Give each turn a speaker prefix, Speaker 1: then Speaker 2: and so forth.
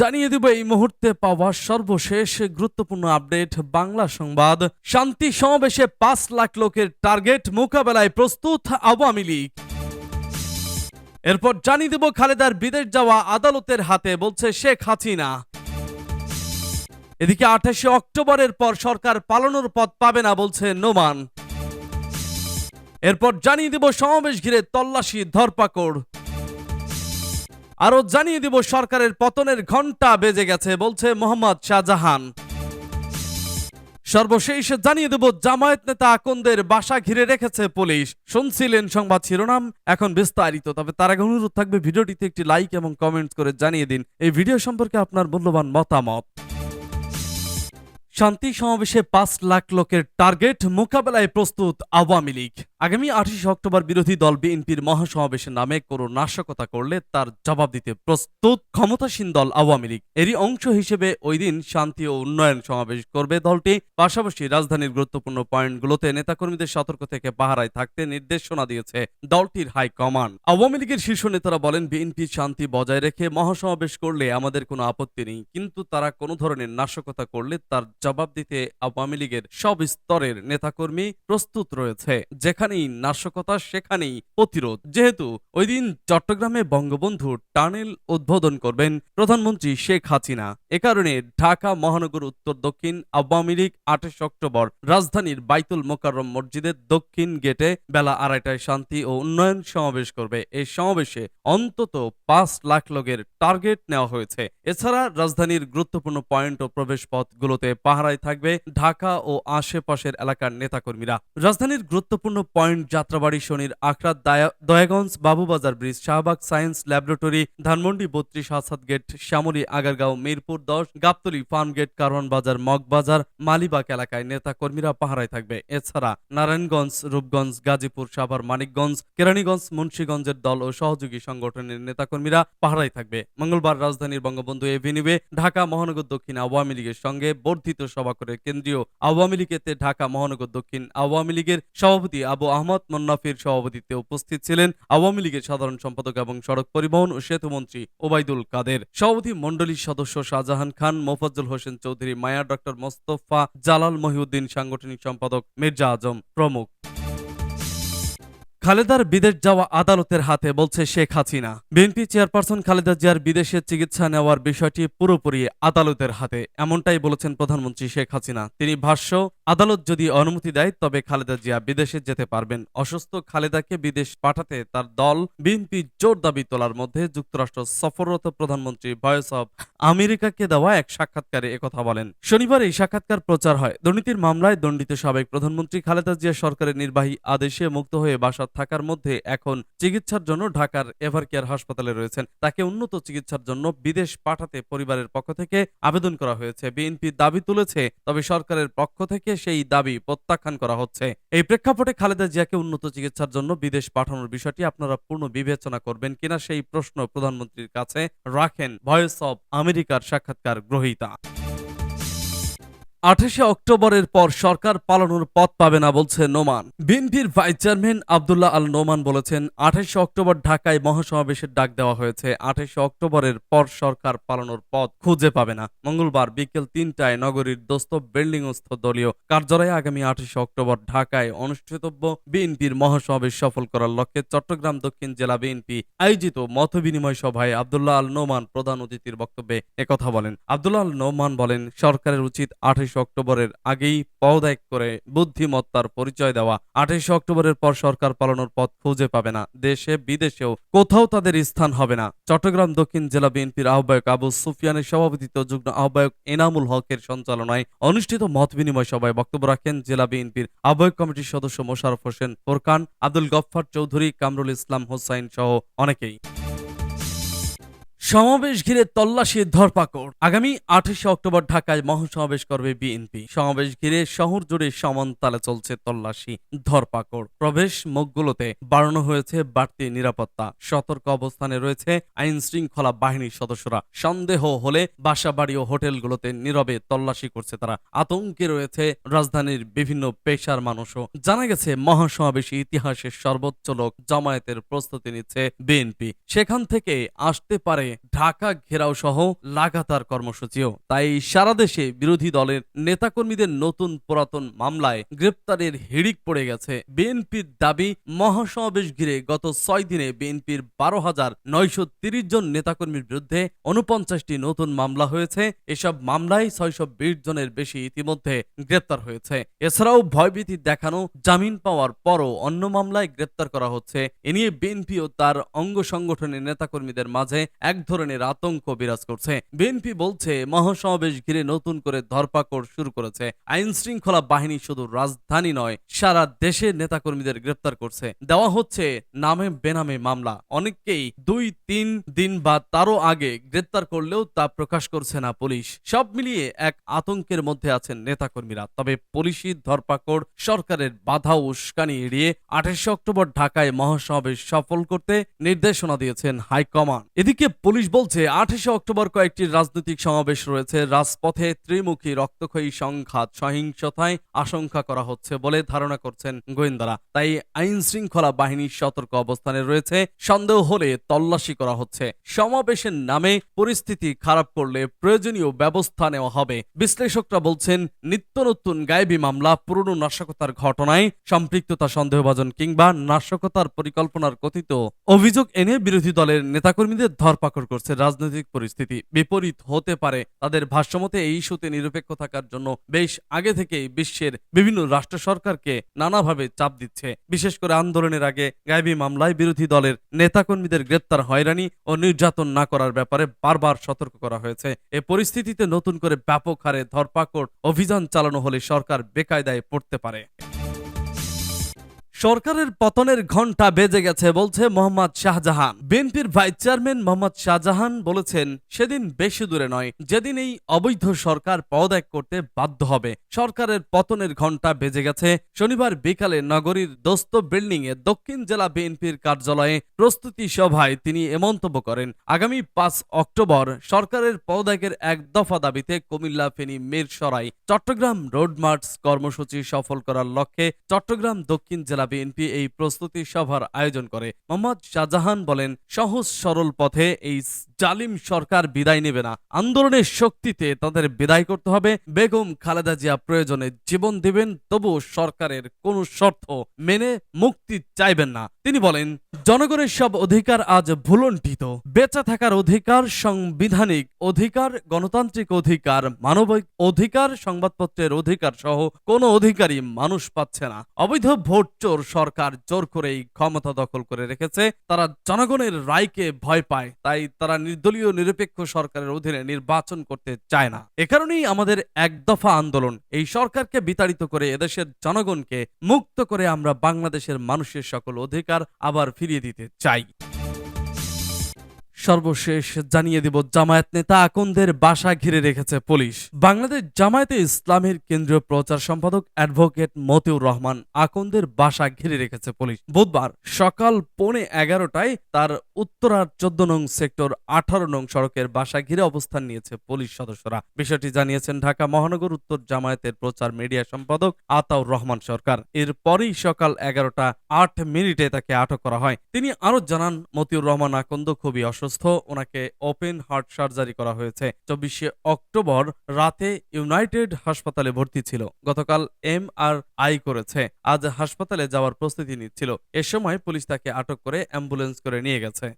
Speaker 1: জানিয়ে দেব এই মুহূর্তে পাওয়া সর্বশেষ গুরুত্বপূর্ণ আপডেট বাংলা সংবাদ শান্তি সমাবেশে পাঁচ লাখ লোকের টার্গেট মোকাবেলায় প্রস্তুত আওয়ামী লীগ এরপর জানিয়ে দেব খালেদার বিদেশ যাওয়া আদালতের হাতে বলছে শেখ হাসিনা এদিকে আঠাশে অক্টোবরের পর সরকার পালনের পথ পাবে না বলছে নোমান এরপর জানিয়ে দেব সমাবেশ ঘিরে তল্লাশি ধরপাকড় আরো জানিয়ে দিব সরকারের পতনের ঘণ্টা বেজে গেছে বলছে মোহাম্মদ শাহজাহান সর্বশেষ জানিয়ে দেব জামায়াত নেতা আকন্দের বাসা ঘিরে রেখেছে পুলিশ শুনছিলেন সংবাদ শিরোনাম এখন বিস্তারিত তবে তার আগে অনুরোধ থাকবে ভিডিওটিতে একটি লাইক এবং কমেন্ট করে জানিয়ে দিন এই ভিডিও সম্পর্কে আপনার মূল্যবান মতামত শান্তি সমাবেশে পাঁচ লাখ লোকের টার্গেট মোকাবেলায় প্রস্তুত আওয়ামী লীগ আগামী আঠাশে অক্টোবর বিরোধী দল বিএনপির মহাসমাবেশের নামে কোনো নাশকতা করলে তার জবাব দিতে প্রস্তুত ক্ষমতাসীন দল আওয়ামী লীগ এরই অংশ হিসেবে ওই দিন শান্তি ও উন্নয়ন সমাবেশ করবে দলটি পাশাপাশি রাজধানীর গুরুত্বপূর্ণ পয়েন্টগুলোতে নেতাকর্মীদের সতর্ক থেকে পাহারায় থাকতে নির্দেশনা দিয়েছে দলটির হাইকমান্ড আওয়ামী লীগের শীর্ষ নেতারা বলেন বিএনপি শান্তি বজায় রেখে মহাসমাবেশ করলে আমাদের কোনো আপত্তি নেই কিন্তু তারা কোনো ধরনের নাশকতা করলে তার জবাব দিতে আওয়ামী লীগের সব স্তরের নেতাকর্মী প্রস্তুত রয়েছে যেখানে যেখানেই নাশকতা সেখানেই প্রতিরোধ যেহেতু ওই দিন চট্টগ্রামে বঙ্গবন্ধু টানেল উদ্বোধন করবেন প্রধানমন্ত্রী শেখ হাসিনা এ কারণে ঢাকা মহানগর উত্তর দক্ষিণ আওয়ামী লীগ আঠাশ অক্টোবর রাজধানীর বাইতুল মোকারম মসজিদের দক্ষিণ গেটে বেলা আড়াইটায় শান্তি ও উন্নয়ন সমাবেশ করবে এই সমাবেশে অন্তত পাঁচ লাখ লোকের টার্গেট নেওয়া হয়েছে এছাড়া রাজধানীর গুরুত্বপূর্ণ পয়েন্ট ও প্রবেশ পথগুলোতে পাহারায় থাকবে ঢাকা ও আশেপাশের এলাকার নেতাকর্মীরা রাজধানীর গুরুত্বপূর্ণ পয়েন্ট যাত্রাবাড়ি শনির Akhra Dayaganj Babubazar bridge Shahbag science laboratory Dhanmondi বত্রিশ হাসাদ গেট শ্যামলী আগারগাঁও মিরপুর দশ গাবতলি ফার্ম গেট কারওয়ান বাজার মগবাজার মালিবাগ এলাকায় নেতা কর্মীরা পাহারায় থাকবে এছাড়া নারায়ণগঞ্জ রূপগঞ্জ গাজীপুর সাভার মানিকগঞ্জ কেরানীগঞ্জ মুন্সীগঞ্জের দল ও সহযোগী সংগঠনের নেতাকর্মীরা পাহারায় থাকবে মঙ্গলবার রাজধানীর বঙ্গবন্ধু এভিনিউয়ে ঢাকা মহানগর দক্ষিণ আওয়ামী লীগের সঙ্গে বর্ধিত সভা করে কেন্দ্রীয় আওয়ামী লীগেতে ঢাকা মহানগর দক্ষিণ আওয়ামী লীগের সভাপতি আবু আহমদ মন্নাফির সভাপতিত্বে উপস্থিত ছিলেন আওয়ামী লীগের সাধারণ সম্পাদক এবং সড়ক পরিবহন ও সেতুমন্ত্রী ওবায়দুল কাদের সভাপতি মন্ডলীর সদস্য শাহজাহান খান মোফাজ্জল হোসেন চৌধুরী মায়া ডক্টর মোস্তফা জালাল মহিউদ্দিন সাংগঠনিক সম্পাদক মির্জা আজম প্রমুখ খালেদার বিদেশ যাওয়া আদালতের হাতে বলছে শেখ হাসিনা বিএনপি চেয়ারপারসন খালেদা জিয়ার বিদেশে চিকিৎসা নেওয়ার বিষয়টি পুরোপুরি আদালতের হাতে এমনটাই বলেছেন প্রধানমন্ত্রী শেখ হাসিনা তিনি ভাষ্য আদালত যদি অনুমতি দেয় তবে খালেদা জিয়া বিদেশে যেতে পারবেন অসুস্থ খালেদাকে বিদেশ পাঠাতে তার দল বিএনপি জোর দাবি তোলার মধ্যে যুক্তরাষ্ট্র সফররত প্রধানমন্ত্রী ভয়েস অব আমেরিকাকে দেওয়া এক সাক্ষাৎকারে একথা বলেন শনিবার এই সাক্ষাৎকার প্রচার হয় দুর্নীতির মামলায় দণ্ডিত সাবেক প্রধানমন্ত্রী খালেদা জিয়া সরকারের নির্বাহী আদেশে মুক্ত হয়ে বাসা থাকার মধ্যে এখন চিকিৎসার জন্য ঢাকার এভারকেয়ার হাসপাতালে রয়েছেন তাকে উন্নত চিকিৎসার জন্য বিদেশ পাঠাতে পরিবারের পক্ষ থেকে আবেদন করা হয়েছে বিএনপি দাবি তুলেছে তবে সরকারের পক্ষ থেকে সেই দাবি প্রত্যাখ্যান করা হচ্ছে এই প্রেক্ষাপটে খালেদা জিয়াকে উন্নত চিকিৎসার জন্য বিদেশ পাঠানোর বিষয়টি আপনারা পূর্ণ বিবেচনা করবেন কিনা সেই প্রশ্ন প্রধানমন্ত্রীর কাছে রাখেন ভয়েস অব আমেরিকার সাক্ষাৎকার গ্রহীতা আঠাশে অক্টোবরের পর সরকার পালানোর পথ পাবে না বলছে নোমান বিএনপির ভাইস চেয়ারম্যান আবদুল্লাহ আল নোমান বলেছেন আঠাশে অক্টোবর ঢাকায় মহাসমাবেশের ডাক দেওয়া হয়েছে আঠাশে অক্টোবরের পর সরকার পালানোর পথ খুঁজে পাবে না মঙ্গলবার বিকেল তিনটায় নগরীর দোস্ত বিল্ডিংস্থ দলীয় কার্যালয়ে আগামী আঠাশে অক্টোবর ঢাকায় অনুষ্ঠিতব্য বিএনপির মহাসমাবেশ সফল করার লক্ষ্যে চট্টগ্রাম দক্ষিণ জেলা বিএনপি আয়োজিত মত বিনিময় সভায় আবদুল্লাহ আল নোমান প্রধান অতিথির বক্তব্যে একথা বলেন আবদুল্লাহ আল নোমান বলেন সরকারের উচিত আঠাশে অক্টোবরের আগেই পদত্যাগ করে বুদ্ধিমত্তার পরিচয় দেওয়া আঠাশে অক্টোবরের পর সরকার পালানোর পথ খুঁজে পাবে না দেশে বিদেশেও কোথাও তাদের স্থান হবে না চট্টগ্রাম দক্ষিণ জেলা বিএনপির আহ্বায়ক আবু সুফিয়ানের সভাপতিত্ব যুগ্ম আহ্বায়ক এনামুল হকের সঞ্চালনায় অনুষ্ঠিত মত বিনিময় সভায় বক্তব্য রাখেন জেলা বিএনপির আহ্বায়ক কমিটির সদস্য মোশারফ হোসেন ফোরকান আব্দুল গফফার চৌধুরী কামরুল ইসলাম হোসাইন সহ অনেকেই সমাবেশ ঘিরে তল্লাশি ধরপাকড় আগামী আঠাশে অক্টোবর ঢাকায় মহাসমাবেশ করবে বিএনপি সমাবেশ ঘিরে শহর জুড়ে সমান তালে চলছে তল্লাশি ধরপাকড় প্রবেশ মুখগুলোতে বাড়ানো হয়েছে বাড়তি নিরাপত্তা সতর্ক অবস্থানে রয়েছে আইন শৃঙ্খলা বাহিনীর সদস্যরা সন্দেহ হলে বাসা বাড়ি ও হোটেলগুলোতে নীরবে তল্লাশি করছে তারা আতঙ্কে রয়েছে রাজধানীর বিভিন্ন পেশার মানুষও জানা গেছে মহাসমাবেশ ইতিহাসের সর্বোচ্চ লোক জামায়াতের প্রস্তুতি নিচ্ছে বিএনপি সেখান থেকে আসতে পারে ঢাকা ঘেরাও সহ লাগাতার কর্মসূচিও তাই সারা দেশে বিরোধী দলের নেতাকর্মীদের নতুন পুরাতন মামলায় গ্রেপ্তারের হিড়িক পড়ে গেছে বিএনপির দাবি মহাসমাবেশ ঘিরে গত ছয় দিনে বিএনপির বারো হাজার নয়শো তিরিশ জন নেতাকর্মীর বিরুদ্ধে উনপঞ্চাশটি নতুন মামলা হয়েছে এসব মামলায় ছয়শ বিশ জনের বেশি ইতিমধ্যে গ্রেপ্তার হয়েছে এছাড়াও ভয়ভীতি দেখানো জামিন পাওয়ার পরও অন্য মামলায় গ্রেপ্তার করা হচ্ছে এ নিয়ে বিএনপি ও তার অঙ্গ সংগঠনের নেতাকর্মীদের মাঝে এক ধরনের আতঙ্ক বিরাজ করছে বিএনপি বলছে মহাসমাবেশ ঘিরে নতুন করে ধরপাকড় শুরু করেছে আইন শৃঙ্খলা বাহিনী শুধু রাজধানী নয় সারা দেশের নেতাকর্মীদের গ্রেপ্তার করছে দেওয়া হচ্ছে নামে বেনামে মামলা অনেককেই দুই তিন দিন বা তারও আগে গ্রেপ্তার করলেও তা প্রকাশ করছে না পুলিশ সব মিলিয়ে এক আতঙ্কের মধ্যে আছেন নেতাকর্মীরা তবে পুলিশি ধরপাকড় সরকারের বাধা উস্কানি এড়িয়ে আঠাশে অক্টোবর ঢাকায় মহাসমাবেশ সফল করতে নির্দেশনা দিয়েছেন হাইকমান্ড এদিকে পুলিশ পুলিশ বলছে আঠাশে অক্টোবর কয়েকটি রাজনৈতিক সমাবেশ রয়েছে রাজপথে ত্রিমুখী রক্তক্ষয়ী সংঘাত সহিংসতায় আশঙ্কা করা হচ্ছে বলে ধারণা করছেন গোয়েন্দারা তাই আইন শৃঙ্খলা বাহিনীর সতর্ক অবস্থানে রয়েছে সন্দেহ হলে তল্লাশি করা হচ্ছে সমাবেশের নামে পরিস্থিতি খারাপ করলে প্রয়োজনীয় ব্যবস্থা নেওয়া হবে বিশ্লেষকরা বলছেন নিত্য নতুন গায়েবী মামলা পুরনো নাশকতার ঘটনায় সম্পৃক্ততা সন্দেহভাজন কিংবা নাশকতার পরিকল্পনার কথিত অভিযোগ এনে বিরোধী দলের নেতাকর্মীদের ধরপাকড় করছে রাজনৈতিক পরিস্থিতি বিপরীত হতে পারে তাদের ভাষ্যমতে এই ইস্যুতে নিরপেক্ষ থাকার জন্য বেশ আগে থেকেই বিশ্বের বিভিন্ন রাষ্ট্র সরকারকে নানাভাবে চাপ দিচ্ছে বিশেষ করে আন্দোলনের আগে গায়বী মামলায় বিরোধী দলের নেতাকর্মীদের গ্রেপ্তার হয়রানি ও নির্যাতন না করার ব্যাপারে বারবার সতর্ক করা হয়েছে এ পরিস্থিতিতে নতুন করে ব্যাপক হারে ধরপাকড় অভিযান চালানো হলে সরকার বেকায়দায় পড়তে পারে সরকারের পতনের ঘন্টা বেজে গেছে বলছে মোহাম্মদ শাহজাহান বিএনপির ভাইস চেয়ারম্যান মোহাম্মদ শাহজাহান বলেছেন সেদিন বেশি দূরে নয় যেদিন এই অবৈধ সরকার পদত্যাগ করতে বাধ্য হবে সরকারের পতনের ঘন্টা বেজে গেছে শনিবার বিকালে নগরীর দোস্ত বিল্ডিং এ দক্ষিণ জেলা বিএনপির কার্যালয়ে প্রস্তুতি সভায় তিনি এ মন্তব্য করেন আগামী পাঁচ অক্টোবর সরকারের পদত্যাগের এক দফা দাবিতে কুমিল্লা ফেনী মিরসরাই চট্টগ্রাম রোডমার্চ কর্মসূচি সফল করার লক্ষ্যে চট্টগ্রাম দক্ষিণ জেলা বিএনপি এই প্রস্তুতি সভার আয়োজন করে মোহাম্মদ শাহজাহান বলেন সহজ সরল পথে এই জালিম সরকার বিদায় নেবে না আন্দোলনের শক্তিতে তাদের বিদায় করতে হবে বেগম খালেদা জিয়া প্রয়োজনে জীবন দেবেন তবু সরকারের কোন শর্ত মেনে মুক্তি চাইবেন না তিনি বলেন জনগণের সব অধিকার আজ ভুলণ্ঠিত বেঁচে থাকার অধিকার সাংবিধানিক অধিকার গণতান্ত্রিক অধিকার মানবিক অধিকার সংবাদপত্রের অধিকার সহ কোনো অধিকারই মানুষ পাচ্ছে না অবৈধ ভোট চোর কঠোর সরকার জোর করে এই ক্ষমতা দখল করে রেখেছে তারা জনগণের রায়কে ভয় পায় তাই তারা নির্দলীয় নিরপেক্ষ সরকারের অধীনে নির্বাচন করতে চায় না এ কারণেই আমাদের এক দফা আন্দোলন এই সরকারকে বিতাড়িত করে এদেশের জনগণকে মুক্ত করে আমরা বাংলাদেশের মানুষের সকল অধিকার আবার ফিরিয়ে দিতে চাই সর্বশেষ জানিয়ে দেব জামায়াত নেতা আকন্দের বাসা ঘিরে রেখেছে পুলিশ বাংলাদেশ জামায়াতে ইসলামের কেন্দ্রীয় প্রচার সম্পাদক অ্যাডভোকেট মতিউর রহমান আকন্দের বাসা ঘিরে রেখেছে পুলিশ বুধবার সকাল পৌনে এগারোটায় তার উত্তরার চোদ্দ নং সেক্টর আঠারো নং সড়কের বাসা ঘিরে অবস্থান নিয়েছে পুলিশ সদস্যরা বিষয়টি জানিয়েছেন ঢাকা মহানগর উত্তর জামায়াতের প্রচার মিডিয়া সম্পাদক আতাউর রহমান সরকার এরপরই সকাল এগারোটা আট মিনিটে তাকে আটক করা হয় তিনি আরো জানান মতিউর রহমান আকন্দ খুবই অসুস্থ অসুস্থ ওনাকে ওপেন হার্ট সার্জারি করা হয়েছে চব্বিশে অক্টোবর রাতে ইউনাইটেড হাসপাতালে ভর্তি ছিল গতকাল এম আর আই করেছে আজ হাসপাতালে যাওয়ার প্রস্তুতি নিচ্ছিল এ সময় পুলিশ তাকে আটক করে অ্যাম্বুলেন্স করে নিয়ে গেছে